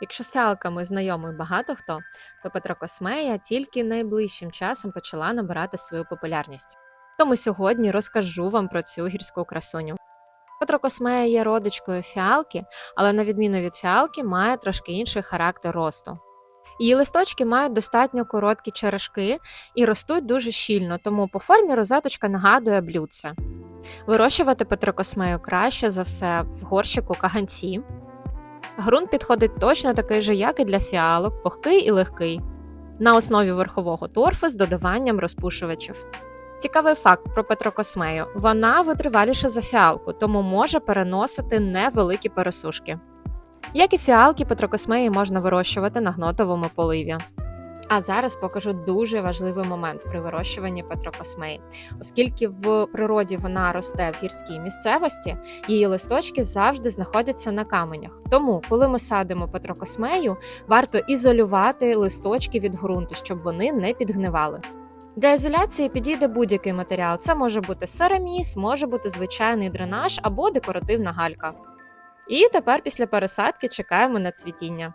Якщо з фіалками знайомий багато хто, то Петрокосмея тільки найближчим часом почала набирати свою популярність. Тому сьогодні розкажу вам про цю гірську красуню. Петрокосмея є родичкою фіалки, але на відміну від фіалки має трошки інший характер росту. Її листочки мають достатньо короткі черешки і ростуть дуже щільно, тому по формі розеточка нагадує блюдце. Вирощувати петрокосмею краще за все в горщику каганці. Ґрунт підходить точно такий же, як і для фіалок, пухкий і легкий, на основі верхового торфу з додаванням розпушувачів. Цікавий факт про петрокосмею: вона витриваліша за фіалку, тому може переносити невеликі пересушки. Як і фіалки, петрокосмеї можна вирощувати на гнотовому поливі. А зараз покажу дуже важливий момент при вирощуванні петрокосмеї, оскільки в природі вона росте в гірській місцевості, її листочки завжди знаходяться на каменях. Тому, коли ми садимо петрокосмею, варто ізолювати листочки від ґрунту, щоб вони не підгнивали. Для ізоляції підійде будь-який матеріал. Це може бути сераміс, може бути звичайний дренаж або декоративна галька. І тепер після пересадки чекаємо на цвітіння.